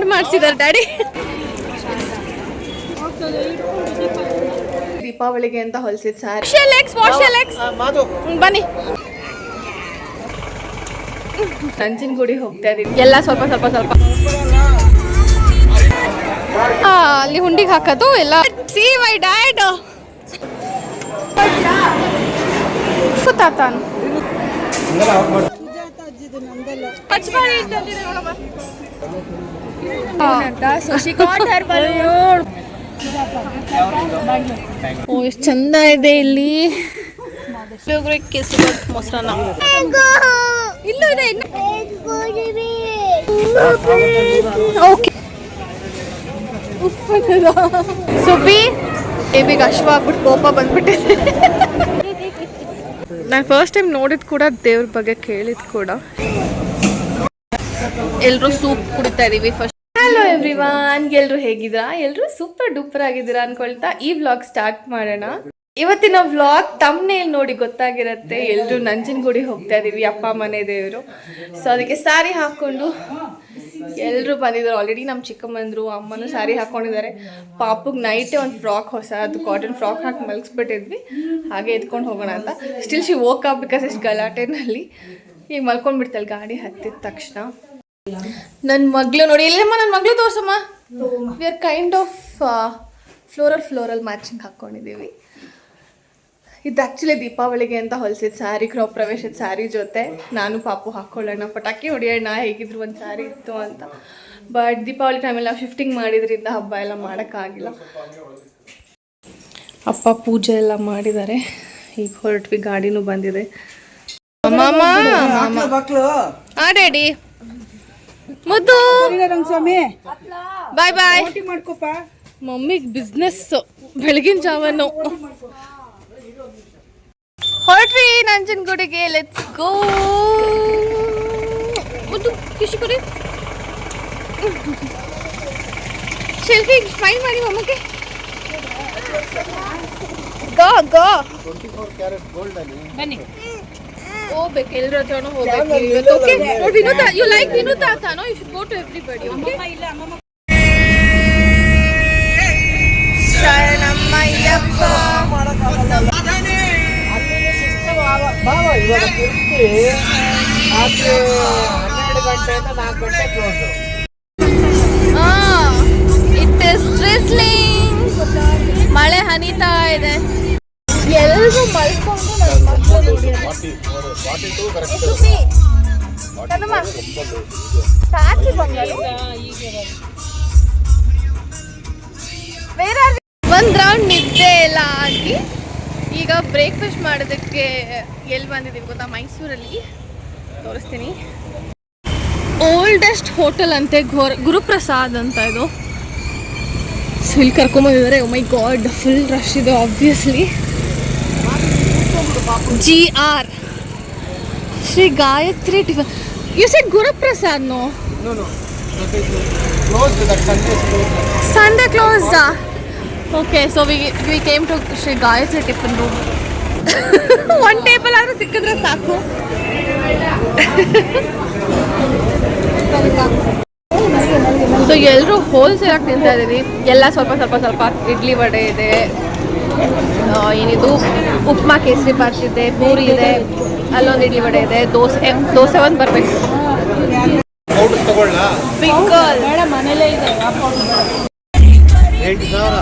Card ಮಾಡಿಸಿದಾರೆ daddy. ದೀಪಾವಳಿಗೆ ಅಂತ ಹೊಲಿಸಿದ ಸಾರಿ. ಬನ್ನಿ. ನಂಜನಗೂಡಿ ಹೋಗ್ತಾ ಇದೀನಿ. ಎಲ್ಲ ಸ್ವಲ್ಪ ಸ್ವಲ್ಪ ಸ್ವಲ್ಪ. ಆ, ಅಲ್ಲಿ ಹುಂಡಿಗೆ ಹಾಕೋದು ಎಲ್ಲ. ಸಿ ಮೈ ಡ್ಯಾಡ್ ಓ ಎಷ್ಟು ಚಂದ ಇದೆ ಇಲ್ಲಿ. ಕೇಸರಿ ಮೊಸರನ್ನ ಇಲ್ಲೂ ಇದೆ ಓಕೆ. ಸುಬ್ಬಿ ಬೇಬಿಗೆ ಅಶ್ವ ಆಗ್ಬಿಟ್ಟು ಕೋಪ ಬಂದ್ಬಿಟ್ಟಿದೆ. ನಾನು ಫಸ್ಟ್ ಟೈಮ್ ನೋಡಿದ್ ಕೂಡ ದೇವ್ರ ಬಗ್ಗೆ ಕೇಳಿದ ಕೂಡ. ಎಲ್ಲರೂ ಸೂಪ್ ಕುಡಿತಾ ಇದೀವಿ. ಫಸ್ಟ್ ಎವ್ರಿವಾನ್ ಎಲ್ಲರೂ ಹೇಗಿದ್ದೀರಾ? ಎಲ್ಲರೂ ಸೂಪರ್ ಡೂಪರ್ ಆಗಿದ್ದೀರಾ ಅನ್ಕೊಳ್ತಾ ಈ ವ್ಲಾಗ್ ಸ್ಟಾರ್ಟ್ ಮಾಡೋಣ. ಇವತ್ತಿನ ವ್ಲಾಗ್ ತಮ್ಮನೇಲ್ ನೋಡಿ ಗೊತ್ತಾಗಿರತ್ತೆ. ಎಲ್ಲರೂ ನಂಜನಗೂಡಿ ಹೋಗ್ತಾ ಇದೀವಿ, ಅಪ್ಪ ಮನೆ ದೇವರು. ಸೊ ಅದಕ್ಕೆ ಸಾರಿ ಹಾಕೊಂಡು ಎಲ್ಲರೂ ಬಂದಿದ್ದಾರೆ. ಆಲ್ರೆಡಿ ನಮ್ಮ ಚಿಕ್ಕಮ್ಮಂದ್ರು ಅಮ್ಮನೂ ಸಾರಿ ಹಾಕೊಂಡಿದ್ದಾರೆ. ಪಾಪುಗೆ ನೈಟೇ ಒಂದು ಫ್ರಾಕ್ ಹೊಸ, ಅದು ಕಾಟನ್ ಫ್ರಾಕ್ ಹಾಕಿ ಮಲಗಿಸ್ಬಿಟ್ಟಿದ್ವಿ ಹಾಗೆ ಎತ್ಕೊಂಡು ಹೋಗೋಣ ಅಂತ. ಸ್ಟಿಲ್ ಶಿ ಓಕ್ ಬಿಕಾಸ್ ಇಷ್ಟು ಗಲಾಟೆನಲ್ಲಿ ಈಗ ಮಲ್ಕೊಂಡ್ಬಿಡ್ತಾಳೆ, ಗಾಡಿ ಹತ್ತಿದ ತಕ್ಷಣ. ನನ್ನ ಮಗಳು ನೋಡಿ. ಇಲ್ಲಮ್ಮ ನನ್ನ ಮಗಳು ತೋರ್ಸಮ್ಮ. We are kind of floral floral matching ಹಾಕ್ಕೊಂಡಿದ್ದೀವಿ ಇದು ಆ್ಯಕ್ಚುಲಿ ದೀಪಾವಳಿಗೆ ಅಂತ ಹೊಲಿಸಿದ ಸ್ಯಾರಿ ಕ್ರಾಪ್ ಪ್ರವೇಶದ ಸ್ಯಾರಿ ಜೊತೆ ನಾನು ಪಾಪು ಹಾಕ್ಕೊಳ್ಳೋಣ ಪಟಾಕಿ ಹೊಡಿಯೋಣ ಹೇಗಿದ್ರು ಒಂದು ಸ್ಯಾರಿ ಇತ್ತು ಅಂತ. ಬಟ್ ದೀಪಾವಳಿ ಟೈಮೆಲ್ಲ ಶಿಫ್ಟಿಂಗ್ ಮಾಡಿದ್ರಿಂದ ಹಬ್ಬ ಎಲ್ಲ ಮಾಡೋಕ್ಕಾಗಿಲ್ಲ. ಅಪ್ಪ ಪೂಜೆ ಎಲ್ಲ ಮಾಡಿದ್ದಾರೆ. ಈಗ ಹೊರಟ್ವಿ ಗಾಡಿನೂ ಬಂದಿದೆ. ಮಾಮ! ಆ ಡ್ಯಾಡಿ. ಮುದ್ದು. ಸ್ವಾಮಿ ಬಾಯ್ ಬಾಯ್ ಮಾಡ್ಕೊಪ್ಪ. ಮಮ್ಮಿಗೆ ಬಿಸ್ನೆಸ್ ಬೆಳಗಿನ ಜಾವನು. ಹೊರಟ್ರಿ ನಂಜನಗೂಡಿಗೆ ಲೆಟ್ಸ್ ಗೋ ಮುದ್ದು ಖುಷಿ ಕೊಡಿ. ಶೆಲ್ಫಿ ಸ್ಮೈಲ್ ಮಾಡಿ ಮಮ್ಮಿಗೆ. ಗೋ ಗೋ. ಬನ್ನಿ. ಹೋಗ್ಬೇಕು ಎಲ್ಲರ ಹತ್ರನೂ ಹೋಗ್ಬೇಕು. ಇವತ್ತು okay Vinoda you like Vinoda ತಾನೋ you should go to everybody okay ಶರಣಮ್ಮಯ್ಯಪ್ಪ. ಬಾವ ಇವಾಗ ತಿರುಗಿ ರಾತ್ರಿ ಹನ್ನೆರಡು ಗಂಟೆಯಿಂದ ನಾಲ್ಕು ಗಂಟೆ ಕ್ಲೋಸ್ ಇಟ್ ಇಸ್ ಟ್ರಿಸ್ಲಿಂಗ್ ಮಳೆ ಹನಿತಾ ಇದೆ. ಎಲ್ರು ಮಲ್ಕೊಂಡು ನನ್ನ ಮಕ್ಕಳು ಸಾಕಿ ಬಂದರು ಬೇರೆ ಒಂದ್ ರೌಂಡ್ ನಿದ್ದೆ ಎಲ್ಲ ಆಗಿ ಈಗ ಬ್ರೇಕ್ಫಾಸ್ಟ್ ಮಾಡೋದಕ್ಕೆ ಎಲ್ಲಿ ಬಂದಿದ್ದೀವಿ ಗೊತ್ತಾ? ಮೈಸೂರಲ್ಲಿ. ತೋರಿಸ್ತೀನಿ. ಓಲ್ಡೆಸ್ಟ್ ಹೋಟೆಲ್ ಅಂತೆ ಘೋರ್ ಗುರುಪ್ರಸಾದ್ ಅಂತ ಇದು. ಸೊ ಇಲ್ಲಿ ಕರ್ಕೊಂಬಂದಿದ್ದಾರೆ oh my god full rush ಇದು obviously G R Shri Gayatri tiffin. You set Guruprasad no Sunday close Sunday closed okay so we we came to Shri Gayatri tiffin room one table ಆದರೂ ಸಿಕ್ಕಿದ್ರೆ ಸಾಕು. So ಎಲ್ಲರೂ wholesale ಆಗಿ ತಿಂತಾ ಇದ್ದೀವಿ ಎಲ್ಲ ಸ್ವಲ್ಪ ಸ್ವಲ್ಪ ಸ್ವಲ್ಪ ಇಡ್ಲಿ ವಡೆ ಇದೆ. ಏನಿದು? ಉಪ್ಮಾ ಕೇಸರಿ ಬಾತ್ ಇದೆ ಪೂರಿ ಇದೆ ಅಲ್ಲೊಂದು ಇಡ್ಲಿ ವಡೆ ಇದೆ ದೋಸೆ ದೋಸೆ ಒಂದು ಬರ್ಬೇಕು. ಎಂಟು ಸಾವಿರ.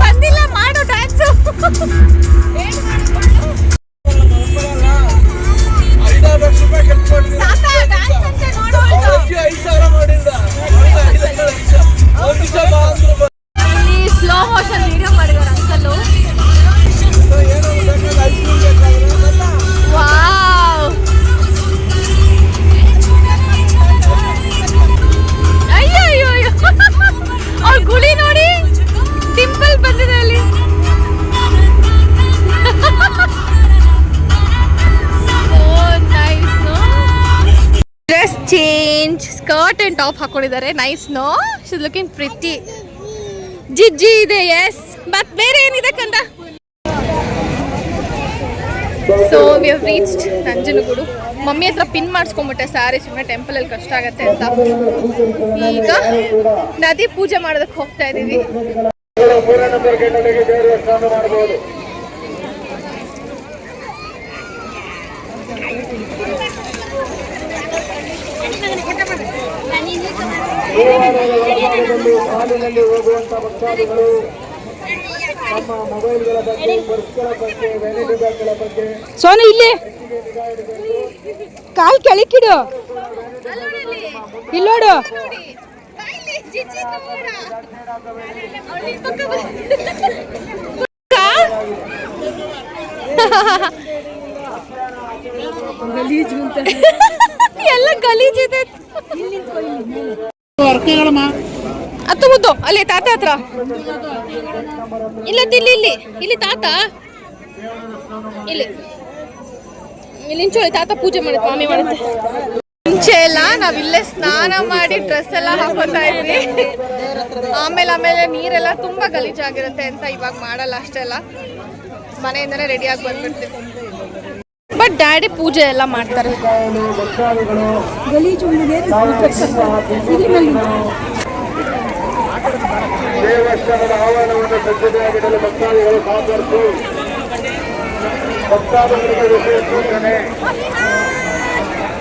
ಬಂದಿಲ್ಲ ಮಾಡೋ ಡ್ಯಾನ್ಸು ಹಾಕೊಂಡಿದ್ದಾರೆ nice no she looking pretty ಜಿಜ್ಜಿ ಇದೆ ಎಸ್ ಬಟ್ ಬೇರೆ ಏನಿದೆ ಕಂದ so we have reached Nanjangud. Mummy ಹತ್ರ ಪಿನ್ ಮಾಡಿಸ್ಕೊಂಬಿಟ್ಟೆ ಸ್ಯಾರಿ ಸುಮ್ಮನೆ ಟೆಂಪಲಲ್ಲಿ ಕಷ್ಟ ಆಗತ್ತೆ ಅಂತ. ಈಗ ನದಿ ಪೂಜೆ ಮಾಡೋದಕ್ಕೆ ಹೋಗ್ತಾ ಇದ್ದೀವಿ ದೇವಾಲಯದ ಒಳಭಾಗದಲ್ಲಿ ಕಾಲಿನಲ್ಲಿ ಹೋಗುವಂತ ಭಕ್ತಾದಿಗಳು ನಮ್ಮ ಮೊಬೈಲ್ಗಳ ಬಗ್ಗೆ ಬಸ್ಗಳ ಬಗ್ಗೆ ವ್ಯಾನಿಟಿ ಬ್ಯಾಗ್ಗಳ ಬಗ್ಗೆ. ಸೋನು ಇಲ್ಲಿ. ಕಾಲ್ ಕೆಳಕಿಡು ಇಲ್ಲಿ ನೋಡು. ಎಲ್ಲ ಗಲೀಜಿದೆ ಅತ್ತು ಮುದ್ದು, ಅಲ್ಲಿ ತಾತ ಹತ್ರ. ಇಲ್ಲ ಇಲ್ಲಿ ಇಲ್ಲಿ ಇಲ್ಲಿ ತಾತ. ಇಲ್ಲಿ. ಇಲ್ಲಿ ನಿಂಚೋಳಿ ತಾತ ಪೂಜೆ ಮಾಡುತ್ತೆ, ಮಾಮಿ ಮಾಡುತ್ತೆ. ಮುಂಚೆ ಎಲ್ಲ ನಾವ್ ಇಲ್ಲೇ ಸ್ನಾನ ಮಾಡಿ ಡ್ರೆಸ್ ಎಲ್ಲ ಹಾಕೋತಾ ಇದ್ವಿ. ಆಮೇಲೆ ಆಮೇಲೆ ನೀರೆಲ್ಲ ತುಂಬಾ ಗಲೀಜಾಗಿರುತ್ತೆ ಅಂತ ಇವಾಗ ಮಾಡಲ್ಲ ಅಷ್ಟೆಲ್ಲ. ಮನೆಯಿಂದನೇ ರೆಡಿಯಾಗಿ ಬಂದ್ಬಿಡ್ತೀವಿ. ಬಟ್ ಡ್ಯಾಡಿ ಪೂಜೆ ಎಲ್ಲ ಮಾಡ್ತಾರೆ. ದೇವಸ್ಥಾನದ ಆವರಣವನ್ನು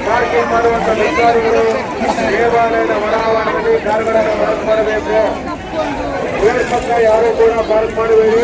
ಪಾರ್ಕಿಂಗ್ ಭಕ್ತಾದಿಗಳು ದೇವಾಲಯದ ಒಳಾವರಣದಲ್ಲಿ ಕಾರುಗಳನ್ನು ಪಾರ್ಕ್ ಮಾಡಬೇಕು ಪಕ್ಕ ಯಾರು ಕೂಡ ಪಾರ್ಕ್ ಮಾಡಬೇಡಿ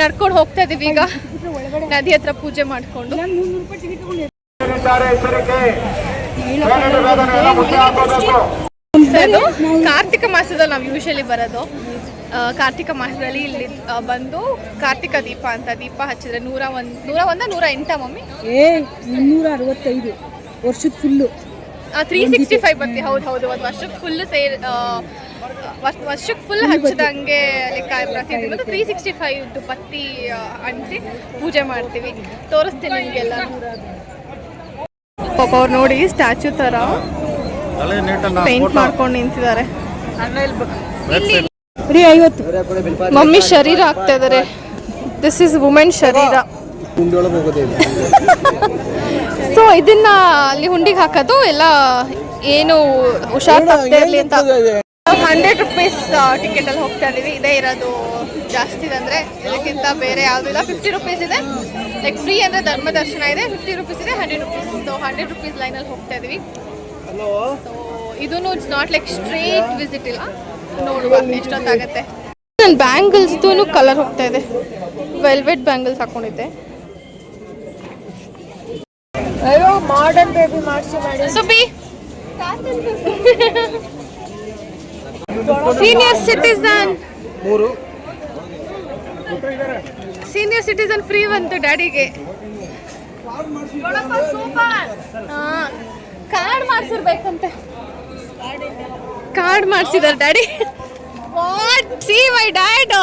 ನಡ್ಕೊಂಡು ಹೋಗ್ತಾ ಇದೀವಿ ಈಗ. ನದಿ ಹತ್ರ ಪೂಜೆ ಮಾಡ್ಕೊಂಡು. ಕಾರ್ತಿಕ ಮಾಸದಲ್ಲಿ ನಾವು ಯೂಶಲಿ ಬರೋದು. ಕಾರ್ತಿಕ ಮಾಸದಲ್ಲಿ ಇಲ್ಲಿ ಬಂದು ಕಾರ್ತಿಕ ದೀಪ ಅಂತ ದೀಪ ಹಚ್ಚಿದ್ರೆ ನೂರ ಒಂದ್ ನೂರ ಒಂದ ನೂರ ಎಂಟ ಮಮ್ಮಿ? ಏ ಇನ್ನೂರ ಅರವತ್ತೈದು. ವರ್ಷದ ಫುಲ್ಲು ತ್ರೀ ಸಿಕ್ಸ್ಟಿ ಫೈವ್ ಬರ್ತೀವಿ ಹೌದು ಹೌದು ಒಂದು ವರ್ಷಕ್ಕೆ ಫುಲ್ ಸೇರ್ ವರ್ಷಕ್ಕೆ ಫುಲ್ ಹಚ್ಚದಂಗೆ ಲೆಕ್ಕ ಪ್ರತಿದಿನ ತ್ರೀ ಸಿಕ್ಸ್ಟಿ ಫೈವ್ ಬತ್ತಿ ಅಂಟಿಸಿ ಪೂಜೆ ಮಾಡ್ತೀವಿ. ತೋರಿಸ್ತೀನಿ ನಿಮಗೆಲ್ಲ. ಪಾಪ ಅವ್ರು ನೋಡಿ ಸ್ಟ್ಯಾಚು ಥರ ಪೇಂಟ್ ಮಾಡ್ಕೊಂಡು ನಿಂತಿದ್ದಾರೆ. ರೀ ಐವತ್ತು. ಮಮ್ಮಿ ಶರೀರ ಆಗ್ತಾ ಇದಾರೆ. ದಿಸ್ ಇಸ್ ವುಮೆನ್ ಶರೀರ. ಸೊ ಇದನ್ನ ಅಲ್ಲಿ ಹುಂಡಿಗೆ ಹಾಕೋದು ಎಲ್ಲ ಏನು ಹುಷಾರ್ ತಪ್ಪದೆ ಇರಲಿ ಅಂತ? ಹಂಡ್ರೆಡ್ ರುಪೀಸ್ ಟಿಕೆಟ್ ಅಲ್ಲಿ ಹೋಗ್ತಾ ಇದೀವಿ ಇದೇ ಇರೋದು ಜಾಸ್ತಿ ಇದೆ ಅಂದ್ರೆ ಇದಕ್ಕಿಂತ ಬೇರೆ ಯಾವ್ದು ಇಲ್ಲ. ಫಿಫ್ಟಿ ರುಪೀಸ್ ಇದೆ. ಲೈಕ್ ಫ್ರೀ ಅಂದ್ರೆ ಧರ್ಮ ದರ್ಶನ ಇದೆ. ಫಿಫ್ಟಿ ರುಪೀಸ್ ಇದೆ hundred rupees so hundred rupees ಲೈನಲ್ಲಿ ಹೋಗ್ತಾ ಇದೀವಿ ಸೊ ಇದನ್ನು it's not like straight visit ಇಲ್ಲ. ನೋಡುವ ಎಷ್ಟೊತ್ತಾಗತ್ತೆ. ನನ್ನ ಬ್ಯಾಂಗಲ್ಸ್ದು ಕಲರ್ ಹೋಗ್ತಾ ಇದೆ. ವೆಲ್ವೆಟ್ ಬ್ಯಾಂಗಲ್ಸ್ ಹಾಕೊಂಡಿದ್ದೆ. ಅಯ್ಯೋ ಮಾಡರ್ನ್ ಬೇಬಿ ಮಾಡಿಸಿ ಮಾಡಿ. ಸುಬ್ಬಿ. ಸೀನಿಯರ್ ಸಿಟಿಸನ್ ಮೂರು. ಸೀನಿಯರ್ ಸಿಟಿಸನ್ ಫ್ರೀ ಬಂತು ಡ್ಯಾಡಿಗೆ. ಕಾರ್ಡ್ ಮಾಡಿಸಿರ್ಬೇಕಂತೆ. Card ಮಾಡಿಸಿದಾರೆ daddy. What see my dad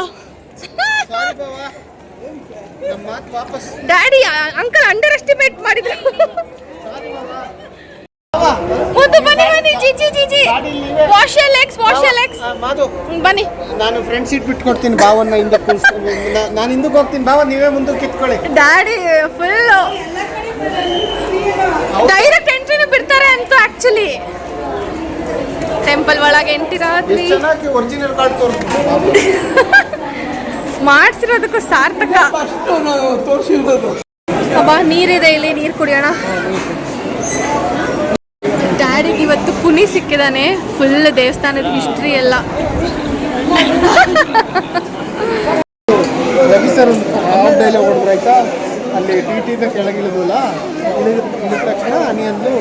daddy uncle underestimate ಮಾಡಿದ್ರು. ಮುದ್ದು ಬನ್ನಿ ಬನ್ನಿ ji ji ji ji. Wash your legs wash your legs Madu ಬನ್ನಿ. ನಾನು ಫ್ರೆಂಡ್ ಸೀಟ್ ಬಿಟ್ಕೊಡ್ತೀನಿ ಬಾವನ್ನ ಹಿಂದೆ ನಾನು ಹಿಂದಕ್ಕೆ ಹೋಗ್ತೀನಿ ಬಾವ ನೀವೇ ಮುಂದೆ ಕಿತ್ಕೊಳ್ಳಿ. ಡ್ಯಾಡಿ ಫುಲ್ ಡೈರೆಕ್ಟ್ ಎಂಟ್ರಿನೂ ಬಿಡ್ತಾರೆ ಅಂತ ಆಕ್ಚುಲಿ ಟೆಂಪಲ್ ಒಳಗೆ ಎಂಟ್ರಿ ರಾತ್ರಿ. ಚೆನ್ನಾಗಿ ಒರಿಜಿನಲ್ ಕಾರ್ಡ್ ತೋರಿಸ್ತೀನಿ ಮಾಡ್ಸಿರೋದಕ್ಕೂ ಸಾರ್ಥಕ. ತೋರಿಸಿರೋದು. ಅಬ್ಬಾ ನೀರಿದೆ ಇಲ್ಲಿ ನೀರು ಕುಡಿಯೋಣ. ಡ್ಯಾಡಿಗೆ ಇವತ್ತು ಪುನಿ ಸಿಕ್ಕಿದಾನೆ. ಫುಲ್ ದೇವಸ್ಥಾನದ ಹಿಸ್ಟ್ರಿ ಎಲ್ಲ. ರವಿ ಸರ್ ಹಾಫ್ ಆಯ್ತಾ? ಅಲ್ಲಿ ಟಿ ಟಿಯಿಂದ ಕೆಳಗಿಳಿದ್ವಲ್ಲ ಇಳಿದ ಇಳಿದ ತಕ್ಷಣ ಅನಿ ಅಂದು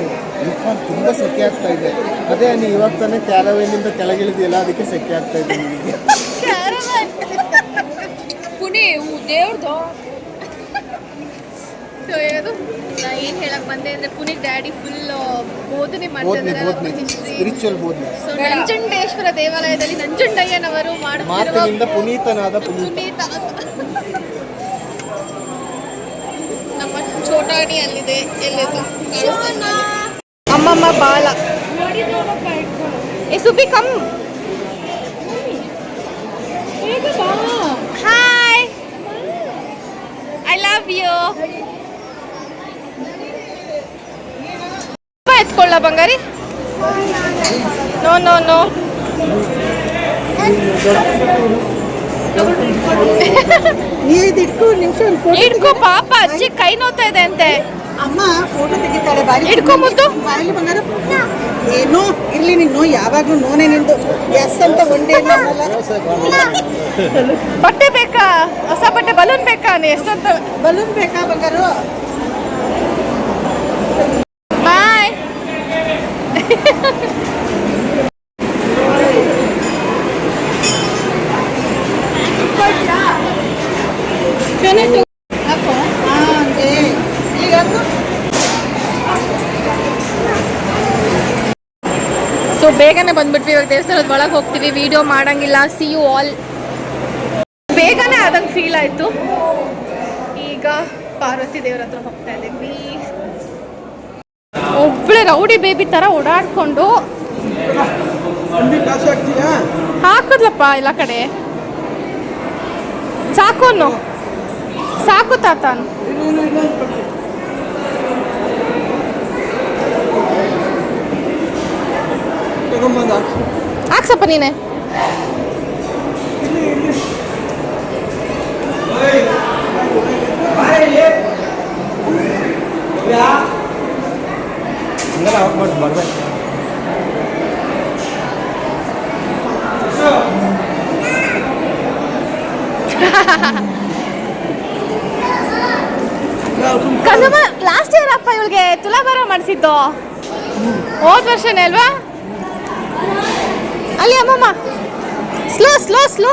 ಇರ್ಫಾನ್ ತುಂಬ ಸೆಕೆ ಆಗ್ತಾ ಇದೆ. ಅದೇ ಅನಿ ಇವಾಗ ತಾನೇ ಕ್ಯಾರವೇನಿಂದ ಕೆಳಗಿಳಿದಿಲ್ಲ ಅದಕ್ಕೆ ಸೆಕೆ ಆಗ್ತಾ ಇದೆ ಪುನಿ ದೇವ್ರದು ಸೊ ಏನು ನಾ ಏನು ಹೇಳಕ್ ಬಂದೆ ಅಂದ್ರೆ ಪುನೀತ್ ಡ್ಯಾಡಿ ಫುಲ್ ಬೋಧನೆ ಬೋಧನೆ ಸ್ಪಿರಿಚುವಲ್ ಬೋಧನೆ ಸೊ ನಂಜುಂಡೇಶ್ವರ ದೇವಾಲಯದಲ್ಲಿ ನಂಜುಂಡಯ್ಯನವರು ಮಾಡುತ್ತಿರುವ ಮಾತಿನಿಂದ ಪುನೀತನಾದ ಪುನೀತ. ಪುನೀತ. ನಮ್ಮ ಚೋಟಾಣಿ ಅಲ್ಲಿದೆ ಎಲ್ಲಿದೆ? ಅಮ್ಮಮ್ಮ ಬಾಲ. ಏ Subi come. Hi I love you ಎತ್ಕೊಳ್ಳ ಬಂಗಾರಿ? ನೋ ನೋ ನೋ ನೀದು ಇಟ್ಕೊ ನಿಮಿಷ ಇಡ್ಕೋ ಪಾಪ ಅಜ್ಜಿ ಕೈ ನೋತಾ ಇದೆ ಅಂತೆ. ಅಮ್ಮ ಫೋಟೋ ತೆಗಿತಾಳೆ ಬಾರಿ ಹಿಡ್ಕೊ ಮುದ್ದು. ಬಾಯಲ್ಲಿ ಬಂಗಾರ. ಏನೋ ಇರ್ಲಿ ನೀನು ಯಾವಾಗ್ಲೂ ನೋನೆ ನಿಂದು. ಎಸ್ ಅಂತ ಒಂದೇ. ಬಟ್ಟೆ ಬೇಕಾ? ಹೊಸ ಬಟ್ಟೆ ಬಲೂನ್ ಬೇಕಾ ನೀ? ಅಂತ ಬಲೂನ್ ಬೇಕಾ ಬಂಗಾರು ಬಾಯ್ ಹಾಕೋ ಹಾ ಹಂಗೆ ಈಗ ಹಾಕು ಸೊ ಬೇಗನೆ ಬಂದ್ಬಿಟ್ವಿ. ಇವಾಗ ದೇವಸ್ಥಾನದ ಒಳಗೆ ಹೋಗ್ತೀವಿ. ವಿಡಿಯೋ ಮಾಡಂಗಿಲ್ಲ. ಸಿ ಯು ಆಲ್ ಬೇಗನೆ ಆದಂಗೆ ಫೀಲ್ ಆಯಿತು. ಈಗ ಪಾರ್ವತಿ ದೇವ್ರ ಹತ್ರ ಹೋಗ್ತಾ ಇದ್ದೀವಿ. ಒಬ್ಳೆ ರೌಡಿ ಬೇಬಿ ಥರ ಓಡಾಡ್ಕೊಂಡು. ಹಾಕದ್ಲಪ್ಪ ಎಲ್ಲ ಕಡೆ. ಸಾಕು ಅನ್ನು. ಸಾಕು ತಾತಾನು ಹಾಕ್ಸಪ್ಪ ನೀನೆ. ಬರ್ಬೇಕು. ಕನ್ನಮ್ಮ ಲಾಸ್ಟ್ ಇಯರ್ ಅಪ್ಪ ಇವಳಿಗೆ ತುಲಾಭಾರ ಮಾಡಿಸಿದ್ದು. ಹೋದ್ ವರ್ಷನೇ ಅಲ್ವಾ? ಅಲ್ಲಿ ಅಮ್ಮಮ್ಮ. ಸ್ಲೋ ಸ್ಲೋ ಸ್ಲೋ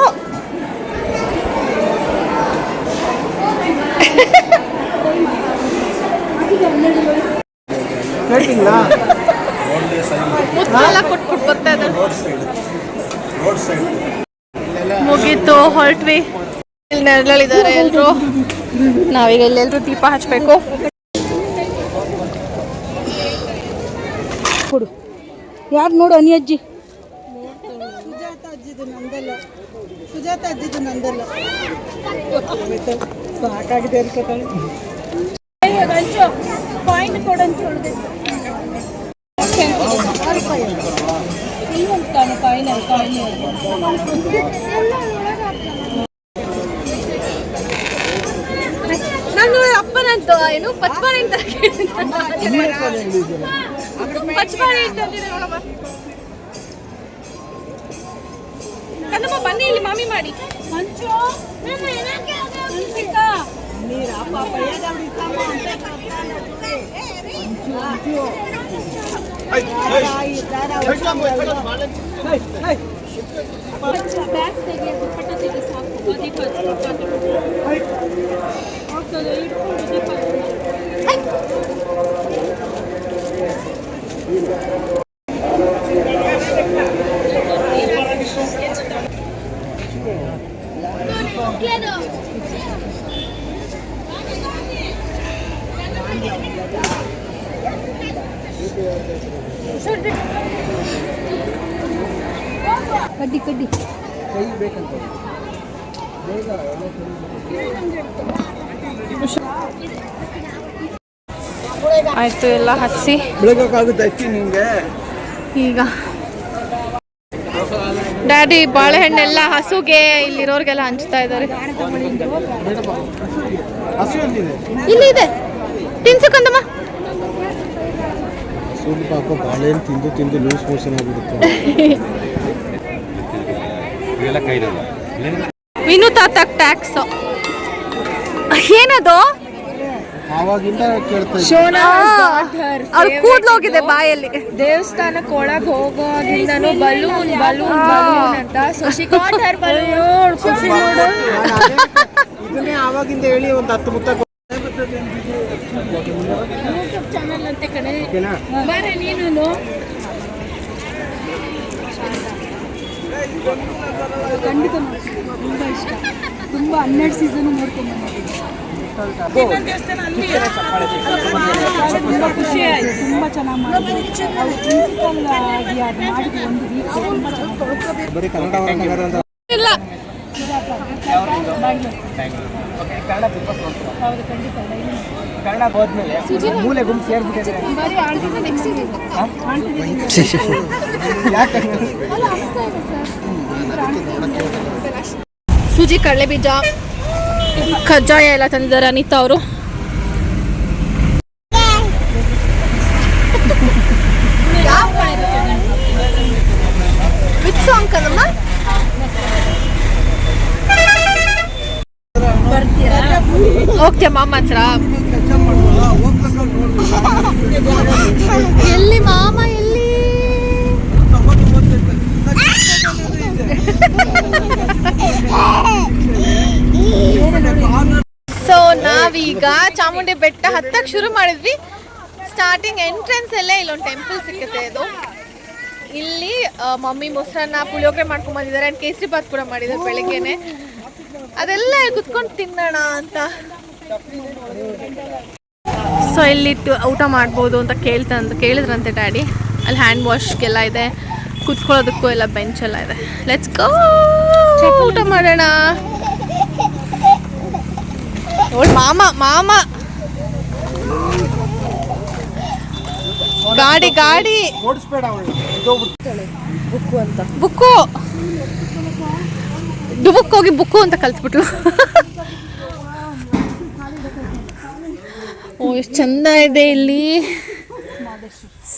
ಮುತ್ತೆಲ್ಲ ಹೊರಟ್ವಿ. ನೆರಳಿದ್ದಾರೆ ಎಲ್ಲರೂ ನಾವೀಗ ಎಲ್ಲೆಲ್ರು ದೀಪ ಹಚ್ಬೇಕು. ಕೊಡು. ಯಾರು ನೋಡು ಅನಿಯಜ್ಜಿ? ಸುಜಾತ ಅಜ್ಜಿದು ನಂದಲ್ಲ ಸಾಕಾಗಿದೆ ಅನ್ಕೋತಾಳೆ ಪಾಯಿಂಟ್ ಕೊಡಂತ ನಾನು ಅಪ್ಪನಂತ ಏನು ಪಚ್ಪಾಣಿ ಅಂತ ಪಚ್ಪಾಣಿ ಅಂತಂದಿದೆ ನೋಡಮ್ಮ ಕನ್ನಮ್ಮ ಬನ್ನಿ ಇಲ್ಲಿ ಮಾಮಿ ಮಾಡಿ ಕಡ್ಡಿ ಆಯ್ತು ಎಲ್ಲ ಹಚ್ಚಿ. ಈಗ. ಡ್ಯಾಡಿ ಬಾಳೆಹಣ್ಣೆಲ್ಲ ಹಸುಗೆ ಇಲ್ಲಿರೋರ್ಗೆಲ್ಲ ಹಂಚ್ತಾ ಇದ್ದಾರೆ. ಇಲ್ಲಿ ಇದೆ. ತಿನ್ಸು ಕಂದಮ್ಮ. ಸ್ವಲ್ಪ ಹಾಕೋ ಬಾಳೆಹಣ್ಣು ತಿಂದು ತಿಂದು ಲೂಸ್ ಮೋಷನ್ ಆಗಿಬಿಡುತ್ತೆ. ವಿನು ತಾತಕ್ ಟ್ಯಾಕ್ಸ್. ಏನದು? ಆವಾಗಿಂದ ಕೇಳ್ತಾ ಇದ್ದೆ ಅವ್ರ ಕೂದ್ಲು ಹೋಗಿದೆ ಬಾಯಲ್ಲಿ. ದೇವಸ್ಥಾನಕ್ಕೆ ಒಳಗ್ ಹೋಗೋದ್ರಿಂದನು ಬಲೂನ್ ಬಲೂನ್ ಬಲೂನ್ ಅಂತ. So she got her balloon ಖುಷಿ ನೋಡು ಇದನ್ನೇ ಆವಾಗಿಂದ ಹೇಳಿ ಒಂದು ಹತ್ತು ಮುತ್ತ ಚಾನಲ್ ಅಂತೆ ಕಣೆ. ಬಾರೆ ನೀನು ಖಂಡಿತ ತುಂಬಾ ತುಂಬ ಇಷ್ಟ. ತುಂಬಾ ಹನ್ನೆರಡು ಸೀಸನ್ ನೋಡ್ಕೊಂಡು ಖುಷಿ ಆಯಿತು ತುಂಬ ಚೆನ್ನಾಗಿ ಮಾಡಿದ್ರು ತುಂಬ ಚೆನ್ನಾಗಿ ಇಲ್ಲ ಹೌದು ಖಂಡಿತ ಕನ್ನಡ ಹೋದ್ಮೇಲೆ ಮೂಲೆ ಗುಂಪು ಸೇರ್ಬಿಟ್ಟಿದೆ ಯಾಕೆ ಸೂಜಿ ಕಡಲೆ ಬೀಜ ಕಜ್ಜಾಯ ಎಲ್ಲ ತಂದಿದ್ದಾರೆ ಅನಿತಾ ಅವರು. ವಿತ್ ಸಾಂಗ್ ಕದಮ್ಮ ಹೋಗ್ತೀಯ ಮಾಮ ಹತ್ರ? ಎಲ್ಲಿ ಮಾಮ ಎಲ್ಲಿ ಸೊ ನಾವೀಗ ಚಾಮುಂಡಿ ಬೆಟ್ಟ ಹತ್ತಕ್ಕೆ ಶುರು ಮಾಡಿದ್ವಿ. ಸ್ಟಾರ್ಟಿಂಗ್ ಎಂಟ್ರೆನ್ಸ್ ಅಲ್ಲೇ ಇಲ್ಲೊಂದು ಟೆಂಪಲ್ ಸಿಕ್ಕುತ್ತೆ ಇದು. ಇಲ್ಲಿ ಮಮ್ಮಿ ಮೊಸರನ್ನ ಪುಳಿಯೋಗರೆ ಮಾಡ್ಕೊಂಡ್ ಬಂದಿದ್ದಾರೆ ಅಂಡ್ ಕೇಸರಿ ಬಾತ್ ಕೂಡ ಮಾಡಿದ್ದಾರೆ ಬೆಳಿಗ್ಗೆನೆ. ಅದೆಲ್ಲ ಕುತ್ಕೊಂಡು ತಿನ್ನೋಣ ಅಂತ. ಸೊ ಇಲ್ಲಿಟ್ಟು ಊಟ ಮಾಡ್ಬೋದು ಅಂತ ಕೇಳ್ತಾನೆ ಕೇಳಿದ್ರಂತೆ ಡ್ಯಾಡಿ. ಅಲ್ಲಿ ಹ್ಯಾಂಡ್ ವಾಶ್ಗೆಲ್ಲ ಇದೆ. ಕುತ್ಕೊಳ್ಳೋದಕ್ಕೂ ಎಲ್ಲ ಬೆಂಚ್ ಎಲ್ಲ ಇದೆ. ಲೆಟ್ಸ್ ಗೋ ಊಟ ಮಾಡೋಣ. ನೋಡ್ ಮಾಮ ಮಾಮ. ಗಾಡಿ ಗಾಡಿ. ಓಡಿಸ್ಬೇಡ ಅವಳು. ಬುಕ್ಕು ಡುಬುಕ್ ಹೋಗಿ ಬುಕ್ಕು ಅಂತ ಕಲ್ತ್ಬಿಟ್ಲು. ಓ ಎಷ್ಟು ಚಂದ ಇದೆ ಇಲ್ಲಿ.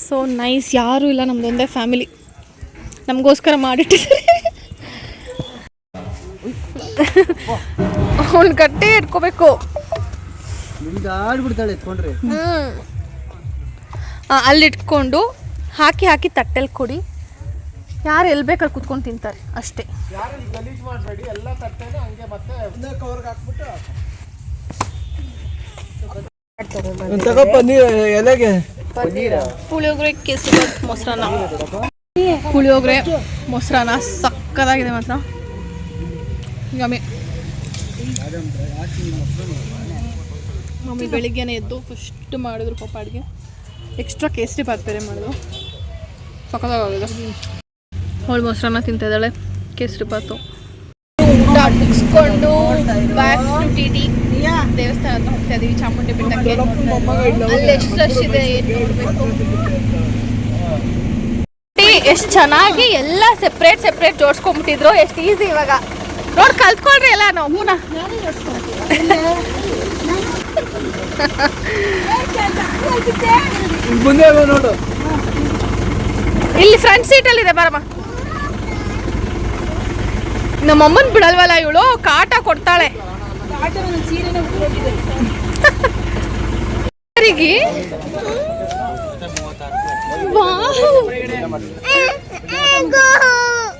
ಸೊ ನೈಸ್ ಯಾರೂ ಇಲ್ಲ ನಮ್ದೊಂದೇ ಫ್ಯಾಮಿಲಿ ನಮಗೋಸ್ಕರ ಮಾಡಿಟ್ಟಿದ್ದಾರೆ. ಅವ್ನು ಕಟ್ಟೆ ಇಟ್ಕೋಬೇಕು. ನಿಮ್ದು ಆಡ್ಬಿಡ್ತಾಳೆ ಎತ್ಕೊಂಡ್ರೆ. ಆ, ಅಲ್ಲಿ ಇಟ್ಕೊಂಡು ಹಾಕಿ ಹಾಕಿ ತಟ್ಟೆಲಿ ಕೊಡಿ. ಯಾರು ಎಲ್ಲಿ ಬೇಕಾದ್ರೆ ಕುತ್ಕೊಂಡು ತಿಂತಾರೆ ಅಷ್ಟೇ. ಯಾರು ಗಲೀಜ್ ಮಾಡಬೇಡಿ ಎಲ್ಲ ತಟ್ಟೆನೂ ಹಂಗೆ ಮತ್ತೆ ಕವರ್ಗೆ ಹಾಕ್ಬಿಟ್ಟು ತಗಪ್ಪ ನೀರು ಎಲೆಗೆ. ಪುಳಿಯೋಗರೆ ಕೇಸರಿ ಮೊಸರನ್ನ. ಪುಳಿಯೋಗರೆ ಮೊಸರನ್ನ ಸಕ್ಕದಾಗಿದೆ ಮಾತ್ರ. ಯಮ್ಮಿ. ಮಮ್ಮಿ ಬೆಳಿಗ್ಗೆನೆ ಎದ್ದು ಫಸ್ಟ್ ಮಾಡಿದ್ರು ಪಾಪ ಅಡುಗೆ. ಎಕ್ಸ್ಟ್ರಾ ಕೇಸರಿ ಬರ್ತಾರೆ ಬೇರೆ ಮಾಡಿದ್ರು. ಸಕ್ಕದಾಗಿದೆ ಅವಳು ಮೊಸರನ್ನ ತಿಂತಾ ಇದ್ದಾಳೆ. ಕೇಸರಿ ಬಾತು ಊಟ ಮುಗಿಸ್ಕೊಂಡು ಬ್ಯಾಕ್ ಟು ಟಿ ಟಿ ದೇವಸ್ಥಾನ ಹತ್ರ ಹೋಗ್ತಾ ಇದೀವಿ. ಚಾಮುಂಡಿ ಬೆಟ್ಟಕ್ಕೆ ಅಲ್ಲಿ ಎಷ್ಟು ರಶ್ ಇದೆ ಏನು ನೋಡಬೇಕು? ಎಷ್ಟು ಚೆನ್ನಾಗಿ ಎಲ್ಲ ಸೆಪ್ರೇಟ್ ಸೆಪ್ರೇಟ್ ಜೋಡಿಸ್ಕೊಂಡ್ಬಿಟ್ಟಿದ್ರು. ಎಷ್ಟು ಈಸಿ ಇವಾಗ. ನೋಡಿ ಕಲ್ತ್ಕೊಳ್ರಿ ಎಲ್ಲ ನಾವು. ಪುನಃ ಮುಂದೆ ನೋಡು. ಇಲ್ಲಿ ಫ್ರಂಟ್ ಸೀಟಲ್ಲಿ ಇದೆ, ಬರಮ್ಮ. ನಮ್ಮಮ್ಮನ್ ಬಿಡಲ್ವಲ್ಲ ಇವಳು? ಕಾಟ ಕೊಡ್ತಾಳೆ.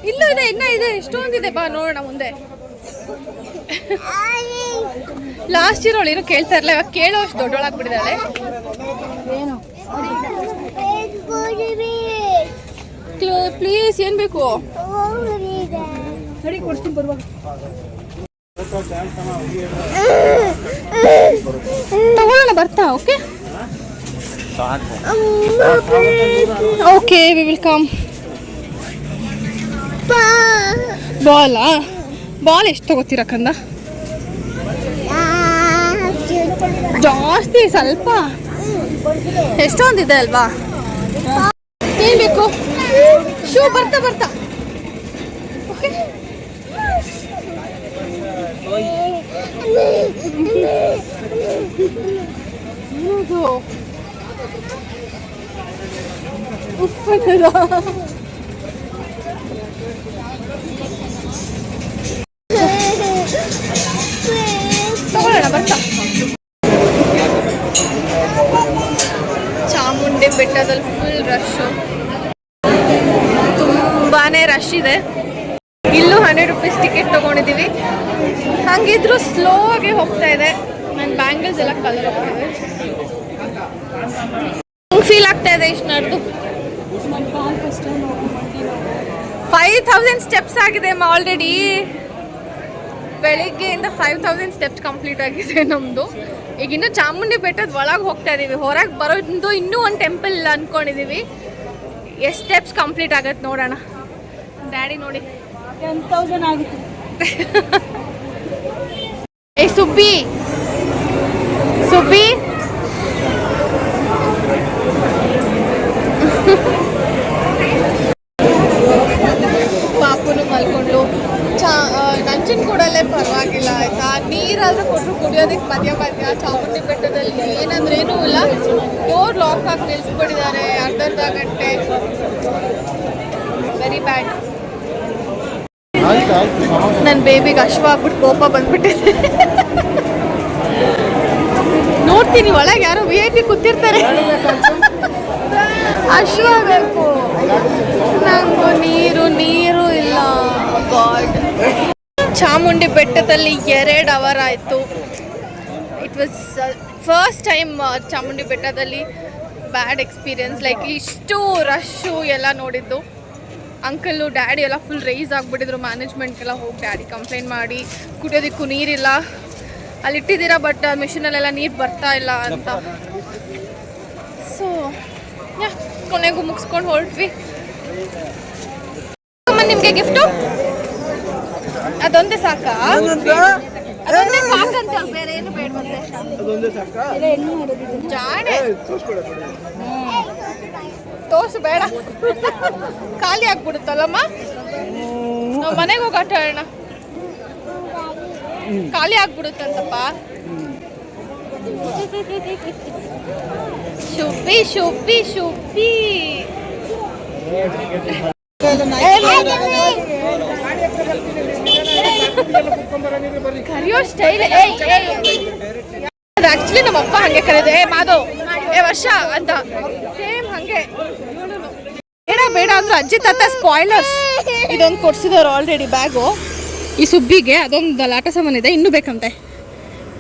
ಇಲ್ಲ ಇದೆ, ಇನ್ನ ಇದೆ ಇಷ್ಟೊಂದಿದೆ ಬಾ, ನೋಡೋಣ ಮುಂದೆ. ಲಾಸ್ಟ್ ಇಯರ್ ಅವಳು ಏನೋ ಕೇಳ್ತಾ ಇರಲಿಲ್ಲ ಇವಾಗ ಕೇಳೋ ಅಷ್ಟು ಏನು? ಪ್ಲೀಸ್ ಏನ್ ಬೇಕು? ತಗೊಳ್ಳೋಣ ಬರ್ತಾ okay? Okay we will come Bala ball ಎಷ್ಟು ತಗೋತೀರಾ ಕಂದ? ಜಾಸ್ತಿ ಸ್ವಲ್ಪ. ಎಷ್ಟೊಂದಿದೆ ಅಲ್ವಾ? ಏನ್ ಬೇಕು? ಶೂ ಬರ್ತಾ ಬರ್ತಾ. ಓಕೆ ಹೌದು ಉಫ್ ಅನ್ನೋದು. ತಗೊಳ್ಳೋಣ, ಬರ್ತಾ ಚಾಮುಂಡಿ ಬೆಟ್ಟದಲ್ಲಿ ಫುಲ್ ರಶ್ಶು ತುಂಬಾ ರಶ್ ಇದೆ. ಇಲ್ಲೂ ಹಂಡ್ರೆಡ್ ರುಪೀಸ್ ಟಿಕೆಟ್ ತೊಗೊಂಡಿದ್ದೀವಿ ಹಂಗಿದ್ರು ಸ್ಲೋ ಆಗಿ ಹೋಗ್ತಾ ಇದೆ. ನನ್ನ ಬ್ಯಾಂಗಲ್ಸ್ ಎಲ್ಲ ಕಲರ್ ಹೋಗ್ತಿದೆ ಫೀಲ್ ಆಗ್ತಾ ಇದೆ ಇಷ್ಟು ನಡೆದು? ಫೈವ್ ತೌಸಂಡ್ ಸ್ಟೆಪ್ಸ್ ಆಗಿದೆ ಆಲ್ರೆಡಿ ಬೆಳಿಗ್ಗೆಯಿಂದ ಫೈವ್ ತೌಸಂಡ್ ಸ್ಟೆಪ್ಸ್ ಕಂಪ್ಲೀಟ್ ಆಗಿದೆ ನಮ್ಮದು ಈಗ ಇನ್ನು ಚಾಮುಂಡಿ ಬೆಟ್ಟದ ಒಳಗೆ ಹೋಗ್ತಾ ಇದ್ದೀವಿ ಹೊರಗೆ ಬರೋದು ಇನ್ನೂ ಒಂದು ಟೆಂಪಲ್ ಅಂದ್ಕೊಂಡಿದ್ದೀವಿ ಎಷ್ಟು ಸ್ಟೆಪ್ಸ್ ಕಂಪ್ಲೀಟ್ ಆಗತ್ತೆ ನೋಡೋಣ. ಡ್ಯಾಡಿ ನೋಡಿ. ಟೆನ್ ತೌಸಂಡ್ ಆಗುತ್ತೆ. ಏ ಸುಬ್ಬಿ. ಸುಬ್ಬಿ. ಕುಡಿಯೋದಕ್ಕೆ ಮಧ್ಯ ಮಧ್ಯ ಚಾಮುಂಡಿ ಬೆಟ್ಟದಲ್ಲಿ ಏನಂದ್ರೆ ಏನೂ ಇಲ್ಲ. ಡೋರ್ ಲಾಕ್ ಆಗಿ ನಿಲ್ಸ್ಬಿಟ್ಟಿದ್ದಾರೆ, ಅರ್ಧರ್ಧ ಅರ್ಧ ಗಂಟೆ. ವೆರಿ ಬ್ಯಾಡ್ ನನ್ನ ಬೇಬಿಗೆ ಅಶ್ವ ಆಗ್ಬಿಟ್ಟು ಕೋಪ ಬಂದ್ಬಿಟ್ಟಿದೆ. ನೋಡ್ತೀನಿ, ಒಳಗೆ ಯಾರೋ ವಿ ಐ ಪಿ ಕೂತಿರ್ತಾರೆ. ಅಶ್ವ ಬೇಕು. ನಂಗೂ ನೀರು ನೀರು ಇಲ್ಲ. ಗಾಡ್ ಚಾಮುಂಡಿ ಬೆಟ್ಟದಲ್ಲಿ ಎರಡು ಅವರ್ ಆಯಿತು. It was first time Chamundi ಬೆಟ್ಟದಲ್ಲಿ ಬ್ಯಾಡ್ ಎಕ್ಸ್ಪೀರಿಯನ್ಸ್ ಲೈಕ್ ಇಷ್ಟು ರಶ್ಶು ಎಲ್ಲ ನೋಡಿದ್ದು. ಅಂಕಲ್ಲು ಡ್ಯಾಡಿ ಎಲ್ಲ ಫುಲ್ ರೈಸ್ ಆಗಿಬಿಟ್ಟಿದ್ರು. ಮ್ಯಾನೇಜ್ಮೆಂಟ್ಗೆಲ್ಲ ಹೋಗಿ ಡ್ಯಾಡಿ ಕಂಪ್ಲೇಂಟ್ ಮಾಡಿ, ಕುಡಿಯೋದಕ್ಕೂ ನೀರಿಲ್ಲ. ಅಲ್ಲಿ ಇಟ್ಟಿದ್ದೀರಾ ಬಟ್ ಮಿಷಿನಲ್ಲೆಲ್ಲ ನೀರು ಬರ್ತಾ ಇಲ್ಲ ಅಂತ. ಸೊ ಕೊನೆಗೂ ಮುಗಿಸ್ಕೊಂಡು ಹೊರಟ್ವಿ. ನಿಮಗೆ ಗಿಫ್ಟು ಅದೊಂದೇ ಸಾಕಾ? ಅದೊಂದೇ ಸಾಕಂತ. ಬೇರೆ ಏನು ಬೇಡವಂತೆ ಅದೊಂದೇ ಸಾಕ? ಜಾಣೆ. ತೋರ್ಸು ಬೇಡ. ಖಾಲಿ ಆಗ್ಬಿಡುತ್ತಲ್ಲಮ್ಮ? ನಾವು ಮನೆಗೆ ಹೋಗಿ ಆಟ ಆಡೋಣ. ಖಾಲಿ ಆಗ್ಬಿಡುತ್ತಂತಪ್ಪ. ಶುಬ್ಬಿ ಶುಬ್ಬಿ ಶುಬ್ಬಿ ಕರೆಯೋ ಸ್ಟೈಲ್ ಆಕ್ಚುಲಿ ನಮ್ಮ ಅಪ್ಪ ಹಂಗೆ ಕರೆದೆ, ಏ ಮಾಧವ್ ಏ, ವರ್ಷ, ಅಂತ. ಸೇಮ್ ಹಂಗೆ. ಬೇಡ ಬೇಡ ಅಂದ್ರು ಅಜ್ಜಿ ತಾತ ಸ್ಪಾಯ್ಲರ್ಸ್ ಇದೊಂದು ಕೊಡ್ಸಿದವ್ರು ಆಲ್ರೆಡಿ ಬ್ಯಾಗು ಈ ಸುಬ್ಬಿಗೆ ಅದೊಂದು ಲಾಟ ಸಾಮಾನು ಇದೆ, ಇನ್ನೂ ಬೇಕಂತೆ.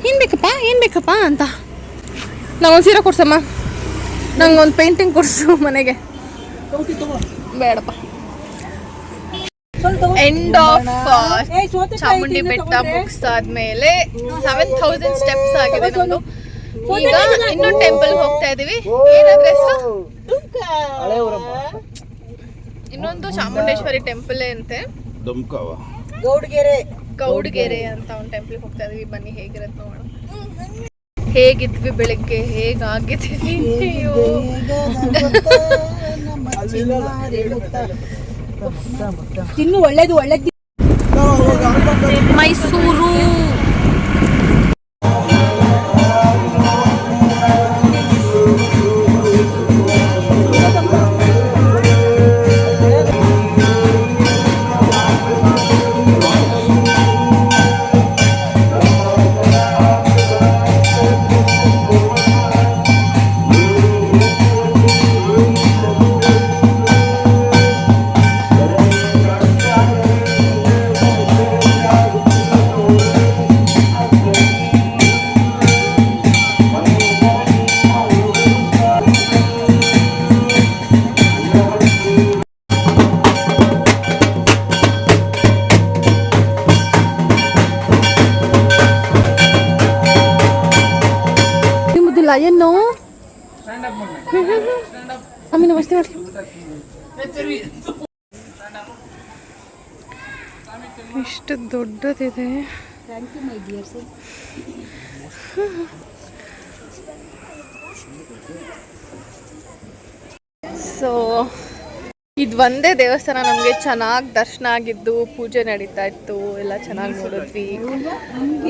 ಏನು ಬೇಕಪ್ಪ ಏನು ಬೇಕಪ್ಪ, ಅಂತ. ನಂಗೊಂದು ಸೀರೆ ಕೊಡ್ಸಮ್ಮ. ನಂಗೊಂದು ಪೇಂಟಿಂಗ್ ಕೊಡ್ಸು ಮನೆಗೆ. ಬೇಡಪ್ಪ. ಎಂಡ್ ಆಫ್ ಚಾಮುಂಡಿ ಬೆಟ್ಟ ಬುಕ್ಸ್ ಆದ್ಮೇಲೆ ಸೆವೆನ್ ಥೌಸಂಡ್ ಸ್ಟೆಪ್ಸ್ ಆಗಿದೆ ನಮ್ದು. ಈಗ ಇನ್ನೊಂದು ಟೆಂಪಲ್ ಹೋಗ್ತಾ ಇದೀವಿ. ಏನಾದ್ರೆ ಇನ್ನೊಂದು ಚಾಮುಂಡೇಶ್ವರಿ ಟೆಂಪಲ್ ಅಂತೆ. ಗೌಡ್ಗೆರೆ. ಗೌಡ್ಗೆರೆ ಅಂತ ಒಂದು ಟೆಂಪಲ್ ಹೋಗ್ತಾ ಇದೀವಿ. ಬನ್ನಿ ಹೇಗಿರತ್ತೆ ನೋಡೋಣ. ಹೇಗಿದ್ವಿ ಬೆಳಿಗ್ಗೆ? ಹೇಗಾಗಿದ್ವಿ ತಿನ್ನು ಒಳ್ಳೇದು ಒಳ್ಳೇದು ಎಷ್ಟು ದೊಡ್ಡದಿದೆ. ಸೊ ಇದು ಒಂದೇ ದೇವಸ್ಥಾನ ನಮಗೆ ಚೆನ್ನಾಗಿ ದರ್ಶನ ಆಗಿದ್ದು ಪೂಜೆ ನಡೀತಾ ಇತ್ತು ಎಲ್ಲ ಚೆನ್ನಾಗಿ ನೋಡಿದ್ವಿ.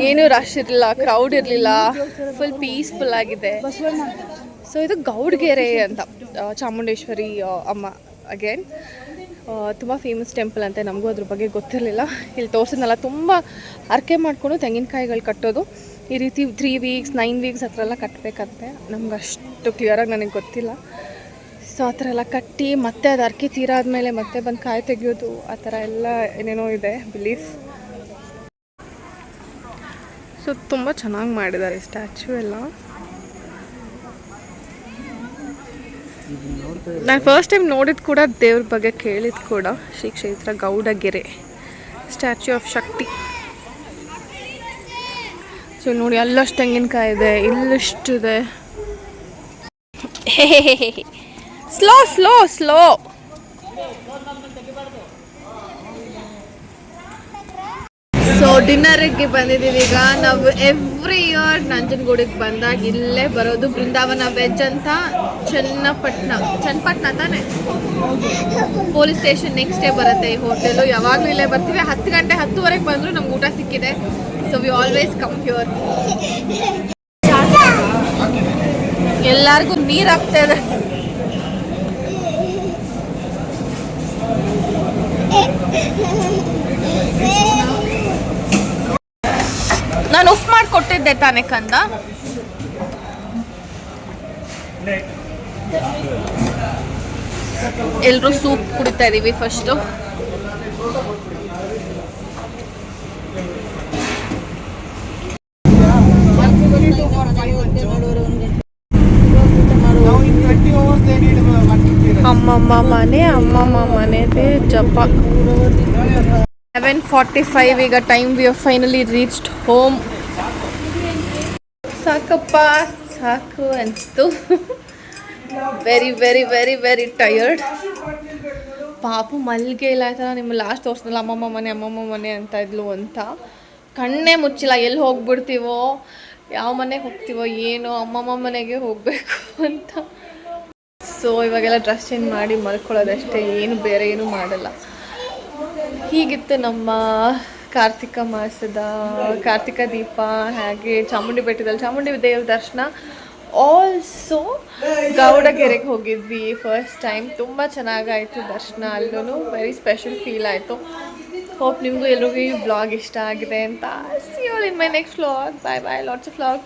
ಏನು ರಶ್ ಇರಲಿಲ್ಲ ಕ್ರೌಡ್ ಇರಲಿಲ್ಲ ಫುಲ್ ಪೀಸ್ಫುಲ್ ಆಗಿದೆ. ಸೊ ಇದು ಗೌಡ್ಗೆರೆ ಅಂತ ಚಾಮುಂಡೇಶ್ವರಿ ಅಮ್ಮ ಅಗೇನ್ ತುಂಬ ಫೇಮಸ್ ಟೆಂಪಲ್ ಅಂತೆ ನಮಗೂ ಅದ್ರ ಬಗ್ಗೆ ಗೊತ್ತಿರಲಿಲ್ಲ. ಇಲ್ಲಿ ತೋರಿಸಿದ್ನಲ್ಲ, ತುಂಬ ಅರ್ಕೆ ಮಾಡಿಕೊಂಡು ತೆಂಗಿನಕಾಯಿಗಳು ಕಟ್ಟೋದು. ಈ ರೀತಿ ತ್ರೀ ವೀಕ್ಸ್ ನೈನ್ ವೀಕ್ಸ್ ಹತ್ರ ಎಲ್ಲ ಕಟ್ಟಬೇಕಂತೆ ನಮ್ಗೆ ಅಷ್ಟು ಕ್ಲಿಯರಾಗಿ ನನಗೆ ಗೊತ್ತಿಲ್ಲ. ಸೊ ಆ ಥರ ಎಲ್ಲ ಕಟ್ಟಿ ಮತ್ತೆ ಅದು ಅರ್ಕೆ ತೀರಾದ್ಮೇಲೆ ಮತ್ತೆ ಬಂದು ಕಾಯಿ ತೆಗೆಯೋದು, ಆ ಥರ ಎಲ್ಲ ಏನೇನೋ ಇದೆ ಬಿಲೀಫ್ ಸೊ ತುಂಬ ಚೆನ್ನಾಗಿ ಮಾಡಿದ್ದಾರೆ ಸ್ಟ್ಯಾಚ್ಯೂ ಎಲ್ಲ. ನಾನು ಫಸ್ಟ್ ಟೈಮ್ ನೋಡಿದ ಕೂಡ ದೇವ್ರ ಬಗ್ಗೆ ಕೇಳಿದ ಕೂಡ Shri Kshetra Gowdagere statue of Shakti. So ನೋಡಿ ಅಲ್ಲಷ್ಟು ತೆಂಗಿನಕಾಯಿ ಇದೆ ಇಲ್ಲಷ್ಟಿದೆ ಸ್ಲೋ ಸ್ಲೋ ಸ್ಲೋ ಸೊ ಡಿನ್ನರಿಗೆ ಬಂದಿದ್ದೀವಿ ಈಗ. ನಾವು ಎವ್ರಿ ಇಯರ್ ನಂಜನಗೂಡಿಗೆ ಬಂದಾಗ ಇಲ್ಲೇ ಬರೋದು ಬೃಂದಾವನ ವೆಜ್ ಅಂತ ಚನ್ನಪಟ್ಟಣ ಚನ್ನಪಟ್ಟಣ ತಾನೆ? ಪೊಲೀಸ್ ಸ್ಟೇಷನ್ ನೆಕ್ಸ್ಟ್ ಡೇ ಬರುತ್ತೆ ಈ ಹೋಟೆಲು ಯಾವಾಗಲೂ ಇಲ್ಲೇ ಬರ್ತೀವಿ. ಹತ್ತು ಗಂಟೆ ಹತ್ತುವರೆಗೆ ಬಂದರೂ ನಮ್ಗೆ ಊಟ ಸಿಕ್ಕಿದೆ. So we always come pure ಎಲ್ಲರಿಗೂ ನೀರು ಆಗ್ತಾ ಇದೆ. ನಾನು ಆಫ್ ಮಾಡಿ ಕೊಟ್ಟಿದ್ದೆ ತಾನೇ ಕಂದ. ಎಲ್ಲರೂ ಸೂಪ್ ಕುಡಿತಾ ಇದೀವಿ ಫಸ್ಟು ಅಮ್ಮಮ್ಮ ಮನೆ, ಅಮ್ಮಮ್ಮ ಮನೆದೇ ಜಪ. ಲೆವೆನ್ ಫಾರ್ಟಿ ಫೈವ್ ಈಗ time we finally reached home ಸಾಕಪ್ಪ, ಸಾಕು ಅನಿಸ್ತು very very very very tired ಪಾಪ ಮಲ್ಲಿಗೆ ಇಲ್ಲ ಆಯ್ತಲ್ಲ ನಿಮ್ಮ ಲಾಸ್ಟ್ ತೋರಿಸಿದ್ನಲ್ಲ ಅಮ್ಮಮ್ಮ ಮನೆ ಅಮ್ಮಮ್ಮ ಮನೆ ಅಂತ ಇದ್ಲು ಅಂತ. ಕಣ್ಣೇ ಮುಚ್ಚಿಲ್ಲ, ಎಲ್ಲಿ ಹೋಗ್ಬಿಡ್ತೀವೋ, ಯಾವ ಮನೆಗೆ ಹೋಗ್ತೀವೋ, ಏನು, ಅಮ್ಮಮ್ಮ ಮನೆಗೆ ಹೋಗಬೇಕು ಅಂತ. ಸೊ ಇವಾಗೆಲ್ಲ ಡ್ರೆಸ್ ಚೇಂಜ್ ಮಾಡಿ ಮಲ್ಕೊಳ್ಳೋದಷ್ಟೇ, ಏನು ಬೇರೆ ಏನು ಮಾಡಲ್ಲ. ಹೀಗಿತ್ತು ನಮ್ಮ ಕಾರ್ತಿಕ ಮಾಸದ ಕಾರ್ತಿಕ ದೀಪ, ಹಾಗೆ ಚಾಮುಂಡಿ ಬೆಟ್ಟದಲ್ಲಿ ಚಾಮುಂಡಿ ದೇವ್ರ ದರ್ಶನ. ಆಲ್ಸೋ ಗೌಡಗೆರೆಗೆ ಹೋಗಿದ್ವಿ ಫಸ್ಟ್ ಟೈಮ್ ತುಂಬ ಚೆನ್ನಾಗಾಯಿತು ದರ್ಶನ ಅಲ್ಲೂ ವೆರಿ ಸ್ಪೆಷಲ್ ಫೀಲ್ ಆಯಿತು. ಹೋಪ್ ನಿಮಗೂ ಎಲ್ರಿಗೂ ಈ ಬ್ಲಾಗ್ ಇಷ್ಟ ಆಗಿದೆ ಅಂತ. See in my next blog bye bye lots of vlog